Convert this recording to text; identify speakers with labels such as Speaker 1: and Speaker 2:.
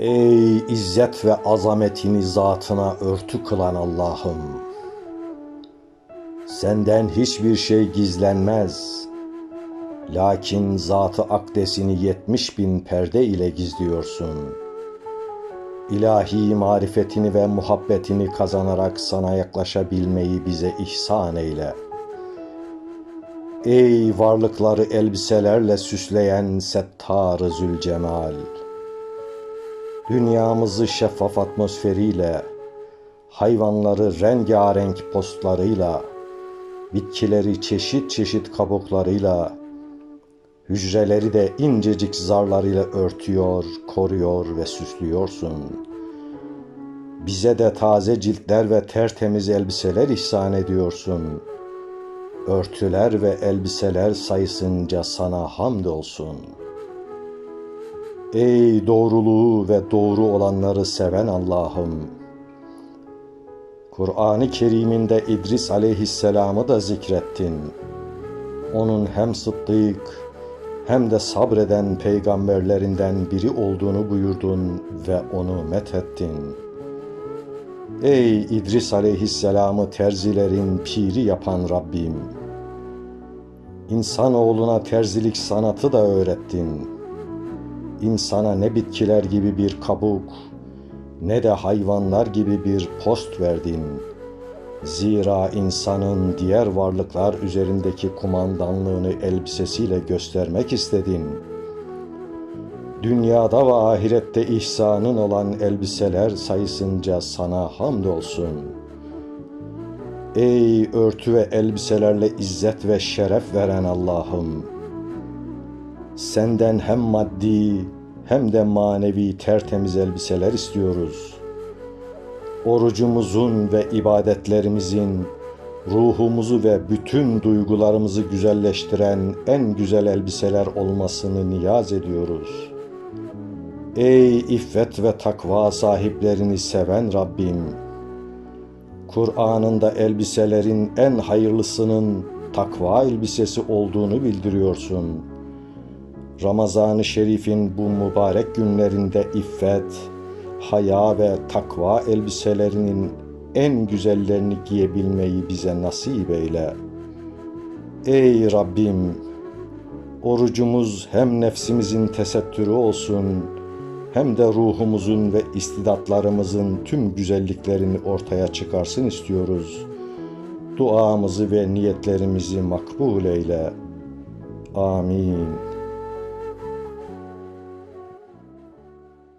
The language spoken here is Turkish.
Speaker 1: Ey izzet ve azametini zatına örtü kılan Allah'ım! Senden hiçbir şey gizlenmez. Lakin zatı akdesini yetmiş bin perde ile gizliyorsun. İlahi marifetini ve muhabbetini kazanarak sana yaklaşabilmeyi bize ihsan eyle. Ey varlıkları elbiselerle süsleyen Settar-ı Zülcemal! Dünyamızı şeffaf atmosferiyle, hayvanları rengarenk postlarıyla, bitkileri çeşit çeşit kabuklarıyla, hücreleri de incecik zarlarıyla örtüyor, koruyor ve süslüyorsun. Bize de taze ciltler ve tertemiz elbiseler ihsan ediyorsun. Örtüler ve elbiseler sayısınca sana hamdolsun. Ey doğruluğu ve doğru olanları seven Allah'ım! Kur'an-ı Kerim'inde İdris aleyhisselamı da zikrettin. Onun hem sıddık hem de sabreden peygamberlerinden biri olduğunu buyurdun ve onu methettin. Ey İdris aleyhisselamı terzilerin piri yapan Rabbim! İnsanoğluna terzilik sanatı da öğrettin. İnsana ne bitkiler gibi bir kabuk, ne de hayvanlar gibi bir post verdin. Zira insanın diğer varlıklar üzerindeki kumandanlığını elbisesiyle göstermek istedin. Dünyada ve ahirette ihsanın olan elbiseler sayısınca sana hamdolsun. Ey örtü ve elbiselerle izzet ve şeref veren Allah'ım! Senden hem maddi hem de manevi tertemiz elbiseler istiyoruz. Orucumuzun ve ibadetlerimizin ruhumuzu ve bütün duygularımızı güzelleştiren en güzel elbiseler olmasını niyaz ediyoruz. Ey iffet ve takva sahiplerini seven Rabbim! Kur'an'ında elbiselerin en hayırlısının takva elbisesi olduğunu bildiriyorsun.'' Ramazan-ı Şerif'in bu mübarek günlerinde iffet, haya ve takva elbiselerinin en güzellerini giyebilmeyi bize nasip eyle. Ey Rabbim! Orucumuz hem nefsimizin tesettürü olsun, hem de ruhumuzun ve istidatlarımızın tüm güzelliklerini ortaya çıkarsın istiyoruz. Duamızı ve niyetlerimizi makbul eyle. Amin.